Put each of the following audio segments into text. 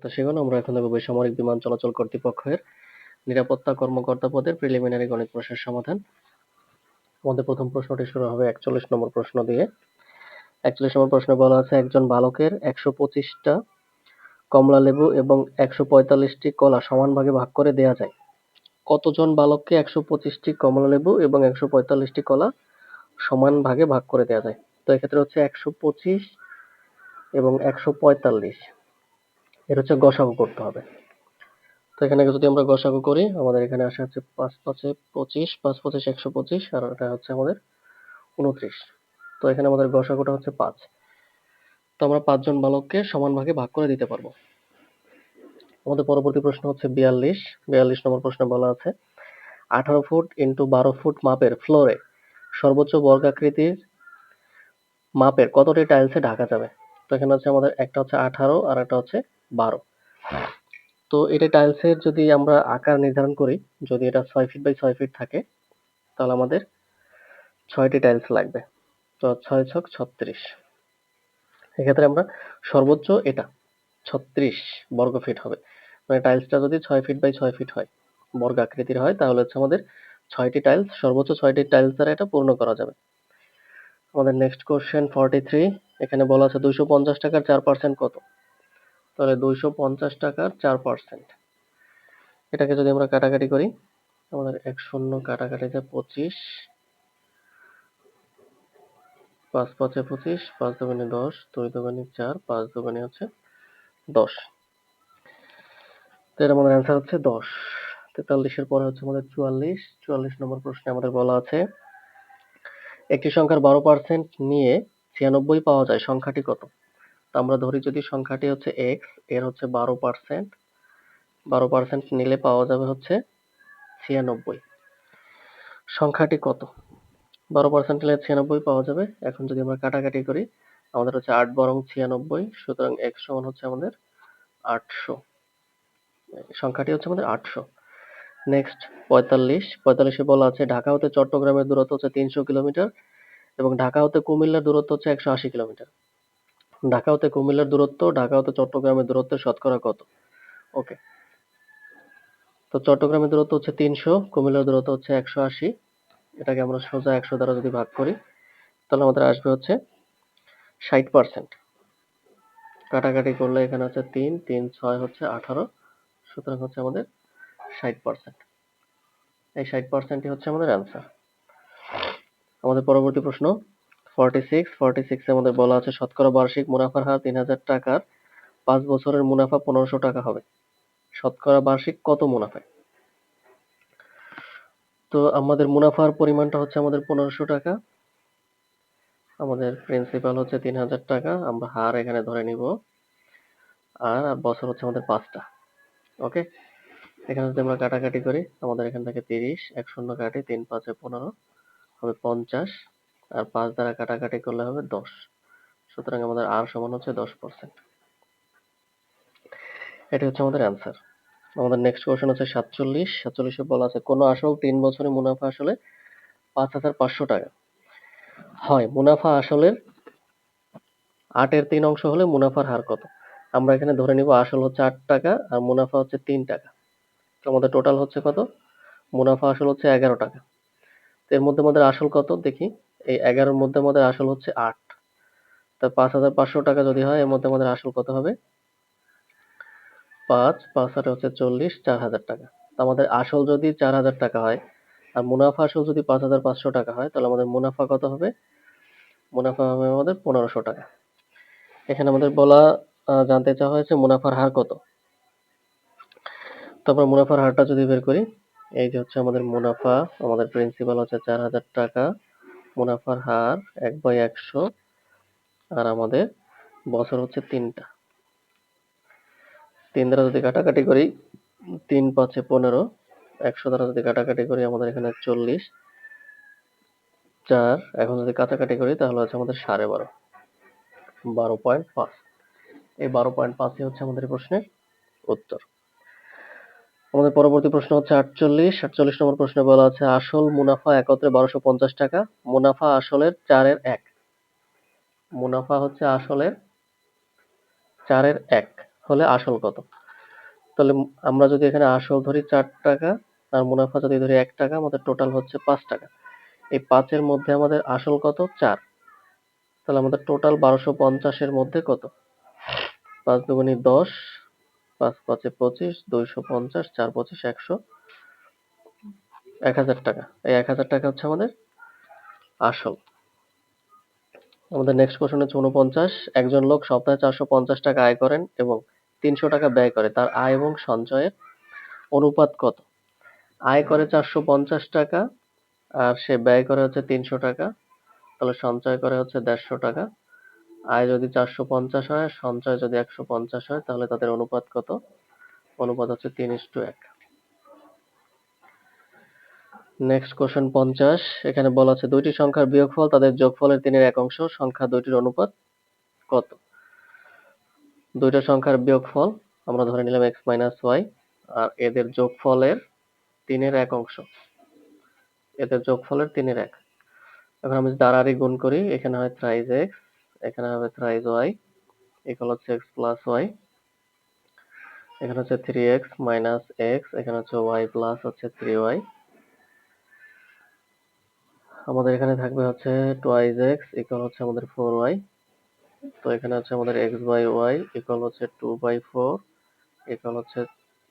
তো সেগুলো আমরা এখন দেখব বেসামরিক বিমান চলাচল কর্তৃপক্ষের নিরাপত্তা কর্মকর্তা পদের প্রিলিমিনারি গণিত প্রশ্নের সমাধান। আমাদের প্রথম প্রশ্নটি শুরু হবে একচল্লিশ নম্বর প্রশ্ন দিয়ে। একচল্লিশ নম্বর প্রশ্নে বলা আছে, একজন বালকের একশো পঁচিশটা কমলা লেবু এবং একশো পঁয়তাল্লিশটি কলা সমান ভাগে ভাগ করে দেয়া যায়। কতজন বালককে একশো পঁচিশটি কমলা লেবু এবং একশো পঁয়তাল্লিশটি কলা সমান ভাগে ভাগ করে দেওয়া যায়? তো এক্ষেত্রে হচ্ছে একশো পঁচিশ এবং একশো পঁয়তাল্লিশ। এর হচ্ছে গসাগু করতে হবে। তো এখানে যদি আমরা গসাগু করি, আমাদের এখানে আসে হচ্ছে পাঁচ পাঁচে পঁচিশ, পাঁচ পঁচিশ একশো পঁচিশ, আর এটা হচ্ছে আমাদের উনত্রিশ। তো এখানে আমাদের গসাগুটা হচ্ছে পাঁচ। তো আমরা পাঁচজন বালককে সমান ভাগে ভাগ করে দিতে পারব। আমাদের পরবর্তী প্রশ্ন হচ্ছে বিয়াল্লিশ। বিয়াল্লিশ নম্বর প্রশ্নে বলা আছে, আঠারো ফুট ইন্টু বারো ফুট মাপের ফ্লোরে সর্বোচ্চ বর্গাকৃতির মাপের কতটি টাইলসে ঢাকা যাবে? তো এখানে হচ্ছে আমাদের একটা হচ্ছে আঠারো, আর একটা হচ্ছে বারো। তো এটা টাইলসের যদি আমরা আকার নির্ধারণ করি, যদি এটা ছয় ফিট বাই ছয় ফিট থাকে, তাহলে আমাদের ছয়টি টাইলস লাগবে। তো ছয় ছক ছত্রিশ। এক্ষেত্রে আমরা সর্বোচ্চ এটা, ছত্রিশ বর্গ ফিট হবে। মানে টাইলসটা যদি ছয় ফিট বাই ছয় ফিট হয় বর্গ আকৃতির হয়, তাহলে হচ্ছে আমাদের ছয়টি টাইলস সর্বোচ্চ ছয়টি টাইলস দ্বারা এটা পূর্ণ করা যাবে। আমাদের নেক্সট কোশ্চেন ফর্টি থ্রি এখানে বলা আছে দুইশো পঞ্চাশ টাকার চার পার্সেন্ট কত? তাহলে দুইশো পঞ্চাশ টাকার চার পার্সেন্ট এটাকে যদি আমরা কাটাকাটি করি, আমাদের এক শূন্য কাটাকাটিতে পঁচিশ, পাঁচ পাঁচে পঁচিশ, পাঁচ দোকানে দশ, দুই দোকানে চার, পাঁচ দোকানে হচ্ছে দশ। তো আমাদের অ্যান্সার হচ্ছে দশ। তেতাল্লিশের পরে হচ্ছে আমাদের চুয়াল্লিশ। চুয়াল্লিশ নম্বর প্রশ্নে আমাদের বলা আছে, একটি সংখ্যার বারো পার্সেন্ট নিয়ে ছিয়ানব্বই পাওয়া যায়, সংখ্যাটি কত? আমরা ধরি যদি সংখ্যাটি হচ্ছে এক্সের হচ্ছে বারো পার্সেন্ট বারো পার্সেন্ট নিলে পাওয়া যাবে হচ্ছে ছিয়ানব্বই। সংখ্যাটি কত? বারো পার্সেন্ট নিলে ছিয়ানব্বই পাওয়া যাবে। এখন যদি আমরা কাটাকাটি করি, আমাদের হচ্ছে আট বরং ছিয়ানব্বই, সুতরাং এক্স সমান হচ্ছে আমাদের আটশো। সংখ্যাটি হচ্ছে আমাদের আটশো। নেক্সট, পঁয়তাল্লিশ। পঁয়তাল্লিশে বলা আছে, ঢাকা হতে চট্টগ্রামের দূরত্ব হচ্ছে তিনশো কিলোমিটার এবং ঢাকা হতে কুমিল্লার দূরত্ব হচ্ছে একশো আশি কিলোমিটার। ঢাকা হতে কুমিল্লার দূরত্ব ঢাকা হতে চট্টগ্রামের দূরত্বের শতকরা কত? ওকে তো চট্টগ্রামের দূরত্ব হচ্ছে তিনশো, কুমিল্লার দূরত্ব হচ্ছে একশো আশি। এটাকে আমরা সোজা একশো দ্বারা যদি ভাগ করি, তাহলে আমাদের আসবে হচ্ছে ষাট পার্সেন্ট কাটাকাটি করলে এখানে হচ্ছে তিন তিন, ছয় হচ্ছে আঠারো, সুতরাং হচ্ছে আমাদের ষাট পার্সেন্ট এই ষাট পার্সেন্টই হচ্ছে আমাদের অ্যান্সার আমাদের পরবর্তী প্রশ্ন ফর্টি সিক্স ফর্টি বলা আছে, শতকরা বার্ষিক মুনাফার হার তিন হাজার টাকার পাঁচ বছরের মুনাফা পনেরোশো টাকা হবে। শতকরা বার্ষিক কত মুনাফা তো আমাদের মুনাফার পরিমাণটা হচ্ছে আমাদের পনেরোশো টাকা। আমাদের প্রিন্সিপাল হচ্ছে তিন হাজার টাকা, আমরা হার এখানে ধরে নিব। আর বছর হচ্ছে আমাদের পাঁচটা, ওকে? এখানে যদি আমরা কাটাকাটি করি, আমাদের এখান থেকে তিরিশ, এক শূন্য কাটি তিন পাঁচে পনেরো, হবে পঞ্চাশ। আর পাঁচ দ্বারা কাটাকাটি করলে হবে দশ। সুতরাং আমাদের আর সমান হচ্ছে দশ পার্সেন্ট এটি হচ্ছে আমাদের অ্যান্সার আমাদের নেক্সট কোশ্চেন হচ্ছে সাতচল্লিশ। সাতচল্লিশে বলা আছে, কোনো আসল তিন বছরের মুনাফা আসলে পাঁচ হাজার পাঁচশো টাকা। হয়, মুনাফা আসলের আটের তিন অংশ হলে মুনাফার হার কত? আমরা এখানে ধরে নিব, আসল হচ্ছে আট টাকা আর মুনাফা হচ্ছে তিন টাকা। তো আমাদের টোটাল হচ্ছে কত? মুনাফা আসল হচ্ছে এগারো টাকা। এর মধ্যে আমাদের আসল কত? দেখি। এই এগারোর মধ্যে আমাদের আসল হচ্ছে আট। তা পাঁচ হাজার পাঁচশো টাকা যদি হয়, এর মধ্যে আমাদের আসল কত হবে? পাঁচ পাঁচ হাজার হচ্ছে চল্লিশ, চার হাজার টাকা। তো আমাদের আসল যদি চার হাজার টাকা হয়, আর মুনাফা আসল যদি পাঁচ হাজার পাঁচশো টাকা হয়, তাহলে আমাদের মুনাফা কত হবে? মুনাফা হবে আমাদের পনেরোশো টাকা। এখানে আমাদের বলা জানতে চাওয়া হয়েছে মুনাফার হার কত। তারপর মুনাফার হারটা যদি বের করি, এই যে হচ্ছে আমাদের মুনাফা, আমাদের প্রিন্সিপাল হচ্ছে চার হাজার টাকা। মুনাফার হার এক বাই একশো আর আমাদের বছর হচ্ছে তিনটা। তিন দ্বারা যদি কাটাকাটি করি, তিন পাঁচে পনেরো, একশো দ্বারা যদি কাটাকাটি করি, আমাদের এখানে চল্লিশ। চার, এখন যদি কাটাকাটি করি, তাহলে হচ্ছে আমাদের সাড়ে বারো। বারো পয়েন্ট পাঁচ। এই বারো পয়েন্ট পাঁচই হচ্ছে আমাদের প্রশ্নের উত্তর। আমাদের পরবর্তী প্রশ্ন হচ্ছে আটচল্লিশ। আটচল্লিশ নম্বর প্রশ্নে বলা আছে, আসল মুনাফা একত্রে বারোশো পঞ্চাশ টাকা, মুনাফা আসলের চারের এক। মুনাফা হচ্ছে আসলের চারের এক, হলে আসল কত? তাহলে আমরা যদি এখানে আসল ধরি চার টাকা, আর মুনাফা যদি ধরি এক টাকা, আমাদের টোটাল হচ্ছে পাঁচ টাকা। এই পাঁচের মধ্যে আমাদের আসল কত? চার। তাহলে আমাদের টোটাল বারোশো পঞ্চাশের মধ্যে কত? পাঁচ দুগুণি দশ পাঁচ পাঁচে পঁচিশ, দুইশো পঞ্চাশ, চার পঁচিশ, একশো, এক হাজার টাকা। এই এক হাজার টাকা হচ্ছে আমাদের আসল। আমাদের নেক্সট কোশ্চেন হচ্ছে উনপঞ্চাশ একজন লোক সপ্তাহে চারশো পঞ্চাশ টাকা আয় করেন এবং তিনশো টাকা ব্যয় করে। তার আয় এবং সঞ্চয়ের অনুপাত কত? আয় করে চারশো পঞ্চাশ টাকা আর সে ব্যয় করে হচ্ছে তিনশো টাকা। তাহলে সঞ্চয় করে হচ্ছে দেড়শো টাকা। আয় যদি চারশো পঞ্চাশ হয়, সঞ্চয় যদি একশো পঞ্চাশ হয়, তাহলে তাদের অনুপাত কত? অনুপাত হচ্ছে তিন ইস্টু এক। নেক্সট কোশ্চেন পঞ্চাশ। এখানে বলা আছে, দুইটি সংখ্যার বিয়োগফল তাদের যোগফলের তিনের এক অংশ, সংখ্যা দুইটির অনুপাত কত? দুইটা সংখ্যার বিয়োগফল, আমরা ধরে নিলাম এক্স মাইনাস ওয়াই, আর এদের যোগফলের তিনের এক অংশ। এদের যোগফলের তিনের এক। এখন আমি আড়াআড়ি গুণ করি, এখানে হয় থ্রাইজ এক্স এখানে হবে থ্রাইজ ওয়াই ইকুয়াল হচ্ছে এক্স প্লাস ওয়াই এখানে হচ্ছে থ্রি এক্স মাইনাস এক্স এখানে হচ্ছে ওয়াই প্লাস হচ্ছে থ্রি ওয়াই আমাদের এখানে থাকবে হচ্ছে টোয়াইজ এক্স ইকুয়াল হচ্ছে আমাদের ফোর ওয়াই তো এখানে হচ্ছে আমাদের এক্স বাই ওয়াই ইকুয়াল হচ্ছে টু বাই ফোর ইকুয়াল হচ্ছে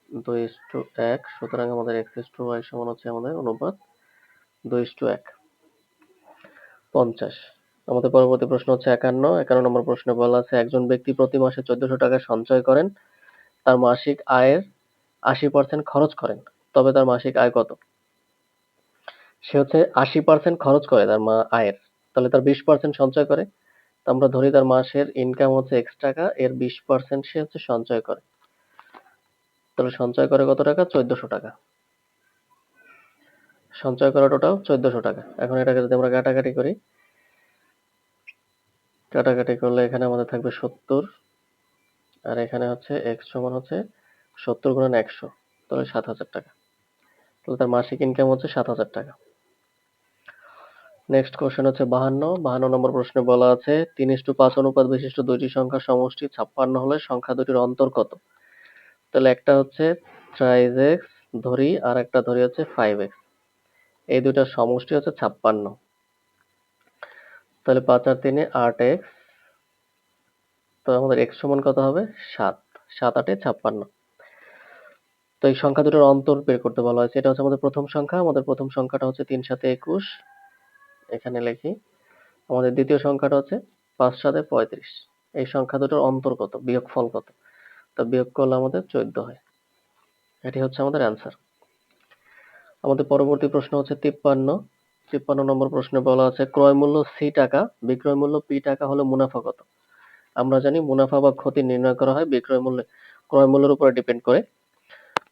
দুই ইস টু এক, সুতরাং আমাদের এক্স ইস টু ওয়াই সমান হচ্ছে আমাদের অনুপাত দুই ইস টু এক। পঞ্চাশ। আমাদের পরবর্তী প্রশ্ন হচ্ছে একান্ন। একান্ন নম্বর প্রশ্নে বলা আছে, একজন ব্যক্তি প্রতি মাসে চোদ্দশো টাকা সঞ্চয় করেন, তার মাসিক আয়ের আশি পার্সেন্ট খরচ করেন, তবে তার মাসিক আয় কত? সে হচ্ছে আশি পার্সেন্ট খরচ করে তার মা আয়ের, তাহলে তার বিশ পার্সেন্ট সঞ্চয় করে। তো আমরা ধরি তার মাসের ইনকাম হচ্ছে এক্স টাকা, এর বিশ পার্সেন্ট সে হচ্ছে সঞ্চয় করে। তাহলে সঞ্চয় করে কত টাকা? চোদ্দশো টাকা। সঞ্চয় করা টোটাল চোদ্দশো টাকা। এখন এটাকে যদি আমরা কাটাকাটি করি কাটাকাটি করলে এখানে আমাদের থাকবে সত্তর। আর এখানে হচ্ছে এক্স সমান হচ্ছে সত্তর গুণন একশো, তাহলে সাত হাজার টাকা। তাহলে তার মাসিক ইনকাম হচ্ছে সাত হাজার টাকা। নেক্সট কোশ্চেন হচ্ছে বাহান্ন। বাহান্ন নম্বর প্রশ্নে বলা আছে, তিন ইস্টু পাঁচ অনুপাত বিশিষ্ট দুইটি সংখ্যার সমষ্টি ছাপ্পান্ন হলে সংখ্যা দুটির অন্তর কত? তাহলে একটা হচ্ছে থ্রাইজ এক্স ধরি, আর একটা ধরি হচ্ছে ফাইভ এক্স এই দুইটার সমষ্টি হচ্ছে ছাপ্পান্ন। তাহলে পাঁচ আর তিনে আট। এক্স তো আমাদের এক্স সমান কত হবে? সাত। সাত, আটে ছাপ্পান্ন। তো এই সংখ্যা দুটোর অন্তর বের করতে বলা হয়েছে। এটা হচ্ছে আমাদের প্রথম সংখ্যা। আমাদের প্রথম সংখ্যাটা হচ্ছে তিন সাথে একুশ। এখানে লিখি। আমাদের দ্বিতীয় সংখ্যাটা হচ্ছে পাঁচ সাথে পঁয়ত্রিশ। এই সংখ্যা দুটোর অন্তর কত? বিয়োগ ফল কত? তো বিয়োগ করলে আমাদের চোদ্দ হয়। এটি হচ্ছে আমাদের অ্যান্সার আমাদের পরবর্তী প্রশ্ন হচ্ছে তিপ্পান্ন। তিপ্পান্ন নম্বর প্রশ্নে বলা আছে, ক্রয় মূল্য সি টাকা, বিক্রয় মূল্য পি টাকা হলে মুনাফা কত? আমরা জানি মুনাফা বা ক্ষতি নির্ণয় করা হয় বিক্রয় মূল্যে, ক্রয় মূল্যের উপরে ডিপেন্ড করে।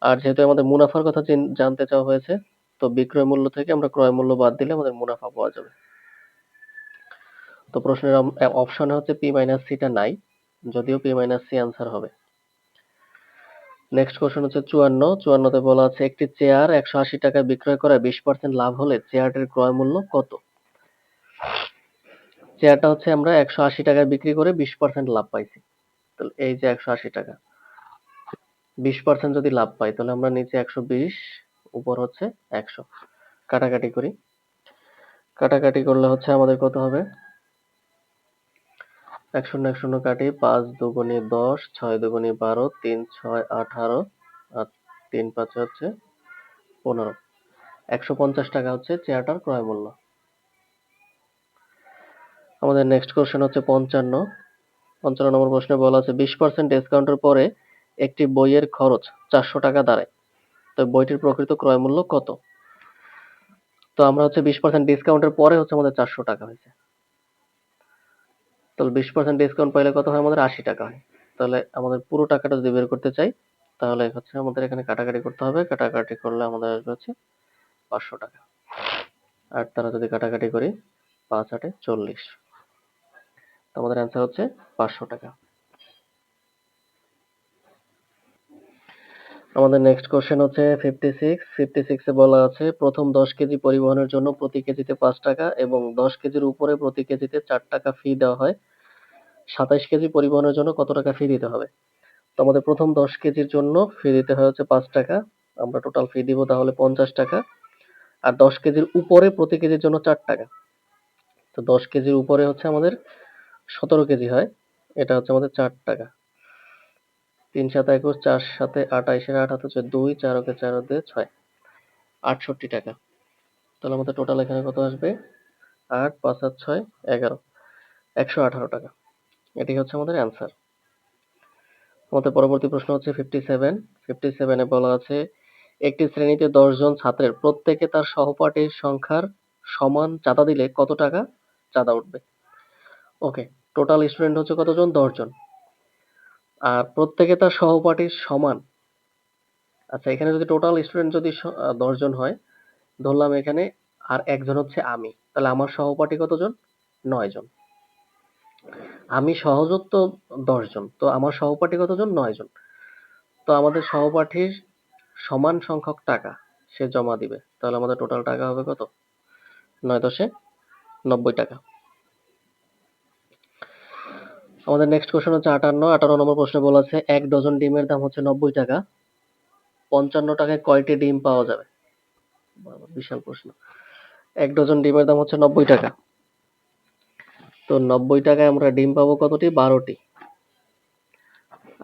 আর যেহেতু আমাদের মুনাফার কথা জানতে চাওয়া হয়েছে, তো বিক্রয় মূল্য থেকে আমরা ক্রয় মূল্য বাদ দিলে আমাদের মুনাফা পাওয়া যাবে। তো প্রশ্নের অপশনে হচ্ছে পি মাইনাস সিটা নাই, যদিও পি মাইনাস সি আনসার হবে। নেক্সট কোশ্চেন হচ্ছে চুয়ান্ন। চুয়ান্নতে বলা আছে, একটি চেয়ার একশো আশি টাকায় বিক্রয় করায় বিশ পার্সেন্ট লাভ হলে চেয়ারটির ক্রয় মূল্য কত? চেয়ারটা হচ্ছে আমরা একশো আশি টাকায় বিক্রি করে বিশ পার্সেন্ট লাভ পাইছি। তাহলে এই যে একশো আশি টাকা, বিশ পার্সেন্ট যদি লাভ পাই, তাহলে আমরা নিচে একশো বিশ, উপর হচ্ছে একশো। কাটাকাটি করি। কাটাকাটি করলে হচ্ছে আমাদের কত হবে? এক শূন্য এক শূন্য কাটি পাঁচ দুগুণে দশ, ছয় দুগুণে বারো, তিন, ছয়, আঠারো, আর তিন, পাঁচে হচ্ছে পনেরো। একশো পঞ্চাশ টাকা হচ্ছে চেয়ারটার ক্রয় মূল্য আমাদের নেক্সট কোশ্চেন হচ্ছে পঞ্চান্ন। পঞ্চান্ন নম্বর প্রশ্নে বলা আছে, বিশ পার্সেন্ট ডিসকাউন্টের পরে একটি বইয়ের খরচ চারশো টাকা দাঁড়ায় তো বইটির প্রকৃত ক্রয় মূল্য কত? তো আমরা হচ্ছে বিশ পার্সেন্ট ডিসকাউন্টের পরে হচ্ছে আমাদের চারশো টাকা হয়েছে। তাহলে বিশ পার্সেন্ট ডিসকাউন্ট পাইলে কত হয়? আমাদের আশি টাকা হয়। তাহলে আমাদের পুরো টাকাটা যদি বের করতে চাই, তাহলে হচ্ছে আমাদের এখানে কাটাকাটি করতে হবে। কাটাকাটি করলে আমাদের আসবে হচ্ছে পাঁচশো টাকা। আর তারা যদি কাটাকাটি করি, পাঁচ আটে চল্লিশ। আমাদের অ্যান্সার হচ্ছে পাঁচশো টাকা। আমাদের নেক্সট কোশ্চেন হচ্ছে ফিফটি সিক্স ফিফটি সিক্সে বলা আছে, প্রথম দশ কেজি পরিবহনের জন্য প্রতি কেজিতে পাঁচ টাকা এবং দশ কেজির উপরে প্রতি কেজিতে চার টাকা ফি দেওয়া হয়। সাতাইশ কেজি পরিবহনের জন্য কত টাকা ফি দিতে হবে? তো আমাদের প্রথম দশ কেজির জন্য ফি দিতে হয় হচ্ছে পাঁচ টাকা। আমরা টোটাল ফি দিব তাহলে পঞ্চাশ টাকা। আর দশ কেজির উপরে প্রতি কেজির জন্য চার টাকা। তো দশ কেজির উপরে হচ্ছে আমাদের সতেরো কেজি হয়। এটা হচ্ছে আমাদের চার টাকা। তিন সাত একুশ, চার সাথে আঠাইশের আট হাতে দুই, চার ওকে চার দিয়ে ছয়। আটষট্টি টাকা। তাহলে আমাদের টোটাল এখানে কত আসবে? আট, পাঁচ আর ছয়, এগারো। একশো আঠারো টাকা। এটি হচ্ছে আমাদের অ্যান্সার আমাদের পরবর্তী প্রশ্ন হচ্ছে ফিফটি সেভেন ফিফটি সেভেনে বলা আছে, একটি শ্রেণীতে দশজন ছাত্রের প্রত্যেকে তার সহপাঠীর সংখ্যার সমান চাঁদা দিলে কত টাকা? চাঁদা উঠবে। ওকে টোটাল স্টুডেন্ট হচ্ছে কতজন? দশ জন। আর প্রত্যেকে তার সহপাঠীর সমান। আচ্ছা এখানে যদি টোটাল স্টুডেন্ট যদি দশ জন হয়, ধরলাম এখানে আর একজন হচ্ছে আমি, তাহলে আমার সহপাঠী কতজন? নয় জন। আমি সহযোগ তো দশ জন, তো আমার সহপাঠী কতজন? নয় জন। তো আমাদের সহপাঠীর সমান সংখ্যক টাকা সে জমা দিবে, তাহলে আমাদের টোটাল টাকা হবে কত? নয় দশে নব্বই টাকা। আমাদের নেক্সট কোশ্চেন হচ্ছে আটান্ন। আটান্ন নম্বর প্রশ্নে বলা আছে, এক ডজন ডিমের দাম হচ্ছে নব্বই টাকা। পঞ্চান্ন টাকায় কয়টি ডিম পাওয়া যাবে? বিশাল প্রশ্ন। এক ডজন ডিমের দাম হচ্ছে নব্বই টাকা। তো নব্বই টাকায় আমরা ডিম পাবো কতটি? বারোটি।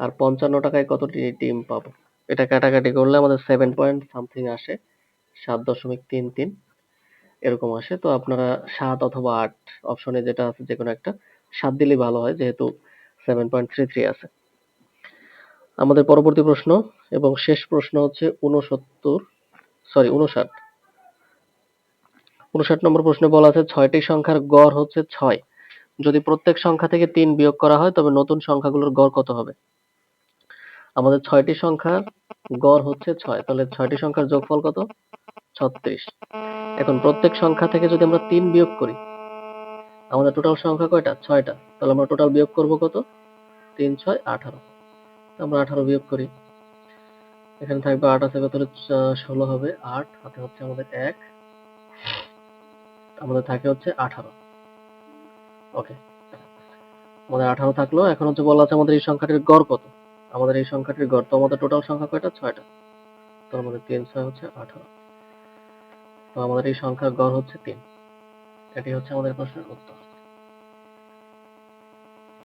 আর পঞ্চান্ন টাকায় কতটি ডিম পাবো? এটা কাটাকাটি করলে আমাদের সেভেন পয়েন্ট সামথিং আসে, সাত দশমিক তিন তিন, এরকম আসে। তো আপনারা সাত অথবা আট অপশনে যেটা আছে যে কোনো একটা সাত দিলেই ভালো হয়, যেহেতু সেভেন পয়েন্ট থ্রি থ্রি আছে। আমাদের পরবর্তী প্রশ্ন এবং শেষ প্রশ্ন হচ্ছে উনসত্তর সরি উনষাট উনষাট নম্বর প্রশ্নে বলা আছে ছয়টি সংখ্যার গড় হচ্ছে ছয়। যদি প্রত্যেক সংখ্যা থেকে তিন বিয়োগ করা হয়, তবে নতুন সংখ্যাগুলোর গড় কত হবে? আমাদের ছয়টি সংখ্যার গড় হচ্ছে ছয়, তাহলে ছয়টি সংখ্যার যোগফল কত? ছত্রিশ। এখন প্রত্যেক সংখ্যা থেকে যদি আমরা তিন বিয়োগ করি আমাদের টোটাল সংখ্যা কয়টা? ছয়টা। তাহলে আমরা টোটাল বিয়োগ করব কত? তিন, ছয়, আঠারো। আমরা আঠারো বিয়োগ করি। এখানে থাকবে আট আছে, ভেতরে ষোলো হবে। আট, হাতে হচ্ছে আমাদের এক। আমাদের থাকে হচ্ছে আঠারো। ওকে আমাদের আঠারো থাকল। এখন হচ্ছে বলা আছে আমাদের এই সংখ্যাটির গড় কত? আমাদের এই সংখ্যাটির গড়। তো আমাদের টোটাল সংখ্যা কয়টা? ছয়টা। তো আমাদের তিন, ছয় হচ্ছে আঠারো। তো আমাদের এই সংখ্যার গড় হচ্ছে তিন। এটি হচ্ছে আমাদের প্রশ্নের উত্তর।